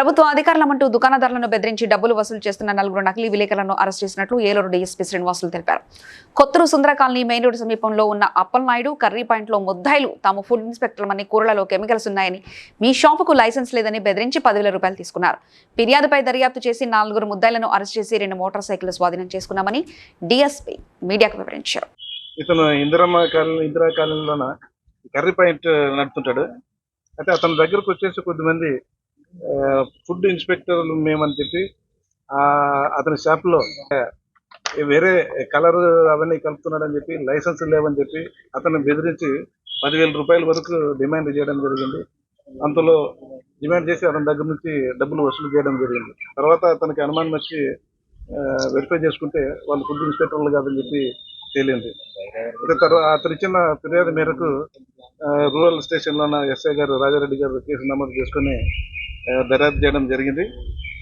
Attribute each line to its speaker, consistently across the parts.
Speaker 1: ప్రభుత్వ అధికారులమంటూ దుకాణదారులను బెదిరించి డబ్బులు వసూలు చేస్తున్న నలుగురు నకిలీ విలేకరులను అరెస్ట్ చేసినట్లు ఏలూరు డీఎస్పీ శ్రీనివాసులు తెలిపారు. Kothuru Sundara colony main road సమీపంలో ఉన్న అప్పలనాయుడు కర్రీ పాయింట్లో ముద్దాయిలు తాము ఫుడ్ ఇన్స్పెక్టర్మని కూరలలో కెమికల్స్ ఉన్నాయని మీ షాపుకు లైసెన్స్ లేదని బెదిరించి పదివేల రూపాయలు తీసుకున్నారు. ఫిర్యాదుపై దర్యాప్తు చేసి నాలుగురు ముద్దాయిలను అరెస్ట్ చేసి రెండు మోటార్ సైకిల్ స్వాధీనం చేసుకున్నామని డీఎస్పీ మీడియాకు వివరించారు.
Speaker 2: ఇతను ఇందిరమ్మ కాలనీ ఇందిరా కాలనీలోన కర్రీ పాయింట్ నడుపుతుంటాడు. అయితే అతని దగ్గరకు వచ్చేసి కొద్దిమంది ఫుడ్ ఇన్స్పెక్టర్లు మేమని చెప్పి ఆ, అతని షాప్లో వేరే కలర్ అవన్నీ కలుపుతున్నాడని చెప్పి లైసెన్స్ లేవని చెప్పి అతను బెదిరించి పదివేల రూపాయల వరకు డిమాండ్ చేయడం జరిగింది. అంతలో డిమాండ్ చేసి అతని దగ్గర నుంచి డబ్బులు వసూలు చేయడం జరిగింది. తర్వాత అతనికి అనుమానం వచ్చి వెరిఫై చేసుకుంటే వాళ్ళు ఫుడ్ ఇన్స్పెక్టర్లు కాదని చెప్పి తేలింది. తర్వాత అతను ఇచ్చిన ఫిర్యాదు మేరకు రూరల్ స్టేషన్లో ఉన్న ఎస్ఐ గారు రాజారెడ్డి గారు కేసు నమోదు చేసుకుని దర్యాప్తు చేయడం జరిగింది.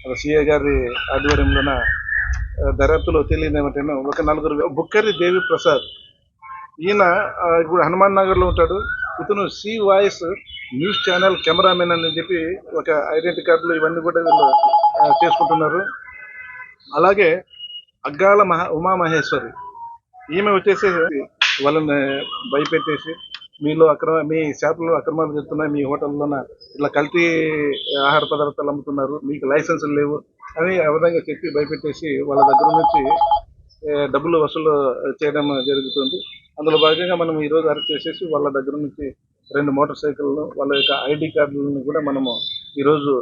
Speaker 2: అది సిఐ గారి ఆధ్వర్యంలోన దర్యాప్తులో తేలింది ఏమంటే ఒక నలుగురు బుక్కరి దేవి ప్రసాద్ ఈయన ఇప్పుడు హనుమాన్ నగర్లో ఉంటాడు. ఇతను C voice news channel cameraman అని చెప్పి ఒక ఐడెంటిటీ కార్డులు ఇవన్నీ కూడా వీళ్ళు చేసుకుంటున్నారు. అలాగే అగ్గాల మహా ఉమామహేశ్వరి. ఈమె వచ్చేసి వాళ్ళని భయపెట్టేసి మీలో అక్రమ మీ షాపులో అక్రమాలు జరుగుతున్నాయి మీ హోటల్లోన ఇట్లా కల్తీ ఆహార పదార్థాలు అమ్ముతున్నారు మీకు లైసెన్సులు లేవు అని ఆ విధంగా చెప్పి భయపెట్టేసి వాళ్ళ దగ్గర నుంచి డబ్బులు వసూలు చేయడం జరుగుతుంది. అందులో భాగంగా మనం ఈరోజు అరెస్ట్ చేసేసి వాళ్ళ దగ్గర నుంచి రెండు మోటార్ సైకిళ్ళు వాళ్ళ యొక్క ఐడి కార్డులను కూడా మనము ఈరోజు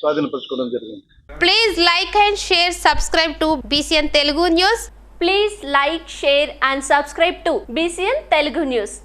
Speaker 2: స్వాధీనపరచుకోవడం జరిగింది.
Speaker 3: Please like and share subscribe to BCN Telugu news
Speaker 4: please like share and subscribe to BCN Telugu news